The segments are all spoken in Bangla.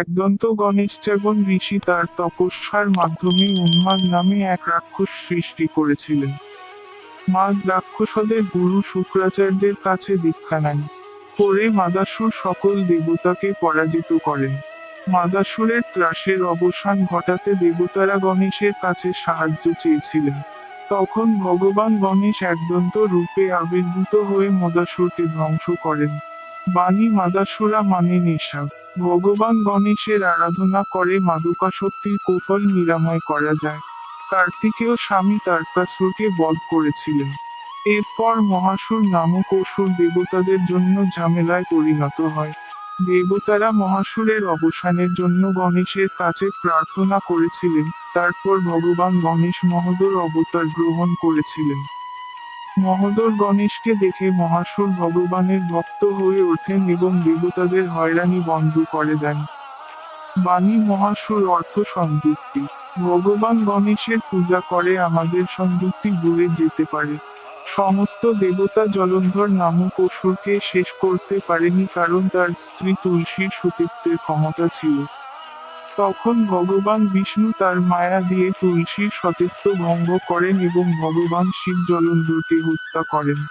একদন্ত গণেশচাবন ঋষি তার তপস্যার মাধ্যমে উন্মাদ নামে এক রাক্ষস সৃষ্টি করেছিলেন। মাদ রাক্ষসদের গুরু শুক্রাচার্যের কাছে দীক্ষা নেন। পরে মাদাসুর সকল দেবতাকে পরাজিত করেন। মাদাসুরের ত্রাসের অবসান ঘটাতে দেবতারা গণেশের কাছে সাহায্য চেয়েছিলেন। তখন ভগবান গণেশ একদন্ত রূপে আবির্ভূত হয়ে মদাসুরকে ধ্বংস করেন। বাণী মাদাসুরা মানে নেশা। ভগবান গণেশের আরাধনা করে মাদকাসক্তির কৌফল নিরাময় করা যায়। কার্তিকেয় স্বামী তার তারকাসুরকে বধ করেছিলেন। এরপর মহাসুর নামক অসুর দেবতাদের জন্য ঝামেলায় পরিণত হয়। দেবতারা মহাসুরের অবসানের জন্য গণেশের কাছে প্রার্থনা করেছিলেন, তারপর ভগবান গণেশ মহোদর অবতার গ্রহণ করেছিলেন। মহোদর গণেশকে দেখে মহাসুর ভগবানের ভক্ত হয়ে ওঠেন এবং দেবতাদের হয়রানি বন্ধ করে দেন। বাণী মহাসুর অর্থ সংযুক্তি। ভগবান গণেশের পূজা করে আমাদের সংযুক্তি দূরে যেতে পারে। সমস্ত দেবতা জলন্ধর নামক অসুরকে শেষ করতে পারেনি কারণ তার স্ত্রী তুলসীর সতীত্বের ক্ষমতা ছিল। তখন ভগবান বিষ্ণু তার মায়া দিয়ে তুলসীর সতীত্ব ভঙ্গ করেন এবং ভগবান শিব জলন্ধরকে হত্যা করেন।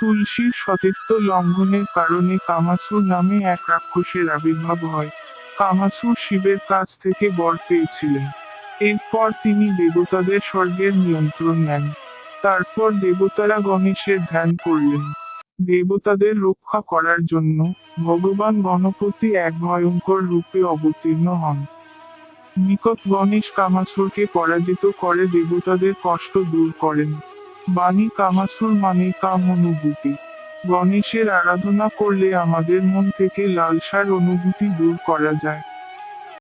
তুলসীর সতীত্ব লঙ্ঘনের কারণে কামাসুর নামে এক রাক্ষসের আবির্ভাব হয়। কামাসুর শিবের কাছ থেকে বর পেয়েছিলেন। এরপর তিনি দেবতাদের স্বর্গের নিয়ন্ত্রণ নেন। তারপর দেবতারা গণেশের ধ্যান করলেন। দেবতাদের রক্ষা করার জন্য ভগবান গণপতি এক ভয়ঙ্কর রূপে অবতীর্ণ হন। নিকট গণেশ কামাসুরকে পরাজিত করে দেবতাদের কষ্ট দূর করেন। বাণী কামাসুর মানে কাম অনুভূতি। গণেশের আরাধনা করলে আমাদের মন থেকে লালসার অনুভূতি দূর করা যায়।